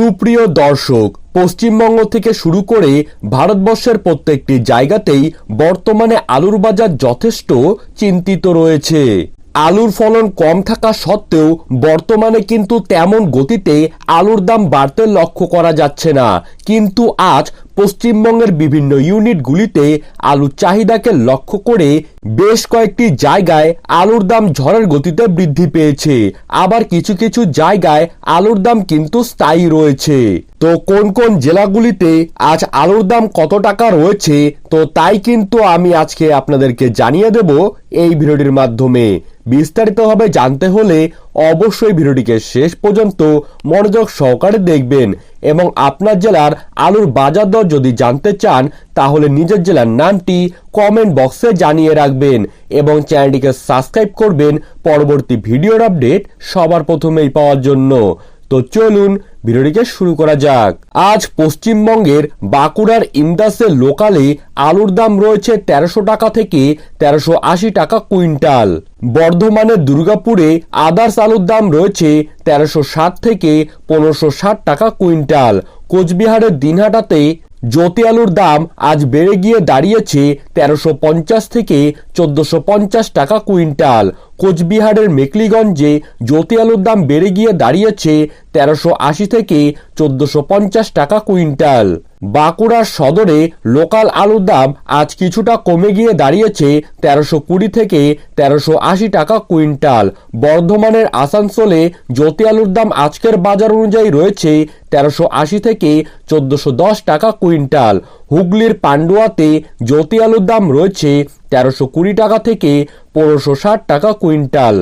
সুপ্রিয় দর্শক, পশ্চিমবঙ্গ থেকে শুরু করে ভারতবর্ষের প্রত্যেকটি জায়গাতেই বর্তমানে আলুর বাজার যথেষ্ট চিন্তিত রয়েছে। আলুর ফলন কম থাকা সত্ত্বেও বর্তমানে কিন্তু তেমন গতিতে আলুর দাম বাড়তে লক্ষ্য করা যাচ্ছে না। কিন্তু আজ পশ্চিমবঙ্গের বিভিন্ন ইউনিটগুলিতে আলুর চাহিদাকে লক্ষ্য করে বেশ কয়েকটি জায়গায় আলুর দাম ঝড়ের গতিতে বৃদ্ধি পেয়েছে। আবার কিছু কিছু জায়গায় আলুর দাম কিন্তু স্থায়ী রয়েছে। তো কোন কোন জেলাগুলিতে আজ আলুর দাম কত টাকা রয়েছে, তো তাই কিন্তু আমি আজকে আপনাদেরকে জানিয়ে দেব এই ভিডিওটির মাধ্যমে। বিস্তারিতভাবে জানতে হলে অবশ্যই ভিডিওটিকে শেষ পর্যন্ত মনোযোগ সহকারে দেখবেন এবং আপনার জেলার আলুর বাজার দর যদি জানতে চান, তাহলে নিজের জেলার নামটি কমেন্ট বক্সে জানিয়ে রাখবেন এবং চ্যানেলটিকে সাবস্ক্রাইব করবেন। পরবর্তী ভিডিওর আপডেট সবার প্রথমেই পাওয়ার জন্য। তো চলুন ভিডিওটিকে শুরু করা যাক। আজ পশ্চিমবঙ্গের বাঁকুড়ার ইন্দাসে লোকালে আলুর দাম রয়েছে তেরোশো টাকা থেকে তেরোশো আশি টাকা কুইন্টাল। বর্ধমানের দুর্গাপুরে আদার্স আলুর দাম রয়েছে তেরোশো ষাট থেকে পনেরোশো ষাট টাকা কুইন্টাল। কোচবিহারের দিনহাটাতে জ্যোতি আলুর দাম আজ বেড়ে গিয়ে দাঁড়িয়েছে তেরোশো পঞ্চাশ থেকে চোদ্দশো পঞ্চাশ টাকা কুইন্টাল। কোচবিহারের মেকলিগঞ্জে জ্যোতি আলুর দাম বেড়ে গিয়ে দাঁড়িয়েছে তেরোশো আশি থেকে চোদ্দশো পঞ্চাশ টাকা কুইন্টাল। বাঁকুড়ার সদরে লোকাল আলুর দাম আজ কিছুটা কমে গিয়ে দাঁড়িয়েছে তেরোশো কুড়ি থেকে তেরোশো আশি টাকা কুইন্টাল। বর্ধমানের আসানসোলে জ্যোতি আলুর দাম আজকের বাজার অনুযায়ী রয়েছে তেরোশো আশি থেকে চোদ্দশো দশ টাকা কুইন্টাল। হুগলির পান্ডুয়াতে জ্যোতি আলুর দাম রয়েছে তেরোশো কুড়ি টাকা থেকে পনেরোশো ষাট টাকা কুইন্টাল।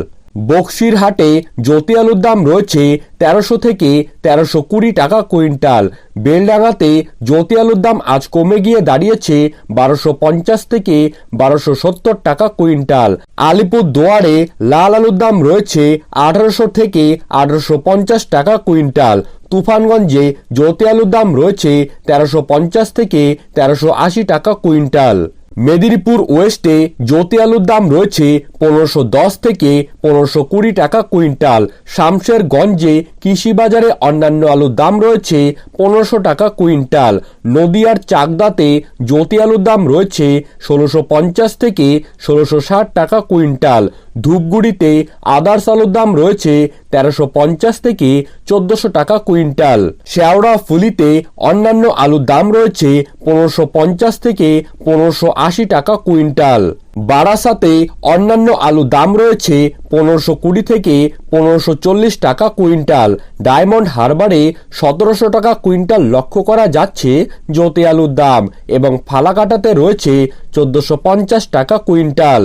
বক্সিরহাটে জ্যোতি আলুর দাম রয়েছে তেরোশো থেকে তেরোশো কুড়ি টাকা কুইন্টাল। বেলডাঙ্গাতে জ্যোতি আলুর দাম আজ কমে গিয়ে দাঁড়িয়েছে বারোশো পঞ্চাশ থেকে বারোশো সত্তর টাকা কুইন্টাল। আলিপুর দুয়ারে লাল আলুর দাম রয়েছে আঠারোশো থেকে আঠারোশো পঞ্চাশ টাকা কুইন্টাল। তুফানগঞ্জে জ্যোতি আলুর দাম রয়েছে তেরোশো পঞ্চাশ থেকে তেরোশো আশি টাকা কুইন্টাল। মেদিনীপুর ওয়েস্টে জ্যোতি আলুর দাম রয়েছে পনেরোশো দশ থেকে পনেরোশো কুড়ি টাকা কুইন্টাল। শামশেরগঞ্জে কৃষি বাজারে অন্যান্য আলুর দাম রয়েছে পনেরোশো টাকা কুইন্টাল। নদিয়ার চাকদাতে জ্যোতি আলুর দাম রয়েছে ষোলোশো পঞ্চাশ থেকে ষোলোশো ষাট টাকা কুইন্টাল। ধূপগুড়িতে আদার্স আলুর দাম রয়েছে তেরোশো পঞ্চাশ থেকে চোদ্দশো টাকা কুইন্টাল। শেওড়া ফুলিতে অন্যান্য আলুর দাম রয়েছে পনেরোশো পঞ্চাশ থেকে পনেরোশো আশি টাকা কুইন্টাল। বারাসাতে অন্যান্য আলু দাম রয়েছে পনেরোশো কুড়ি থেকে পনেরোশো চল্লিশ টাকা কুইন্টাল। ডায়মন্ড হারবারে সতেরোশো টাকা কুইন্টাল লক্ষ্য করা যাচ্ছে জ্যোতি আলুর দাম এবং ফালাকাটাতে রয়েছে চোদ্দোশো পঞ্চাশ টাকা কুইন্টাল।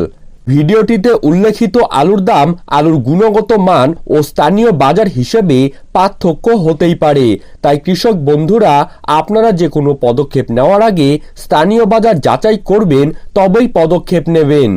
ভিডিওটিতে উল্লেখিত আলুর দাম, আলুর গুণগত মান ও স্থানীয় বাজার হিসেবে পার্থক্য হতেই পারে। তাই কৃষক বন্ধুরা, আপনারা যে কোনো পদক্ষেপ নেওয়ার আগে স্থানীয় বাজার যাচাই করবেন, তবেই পদক্ষেপ নেবেন।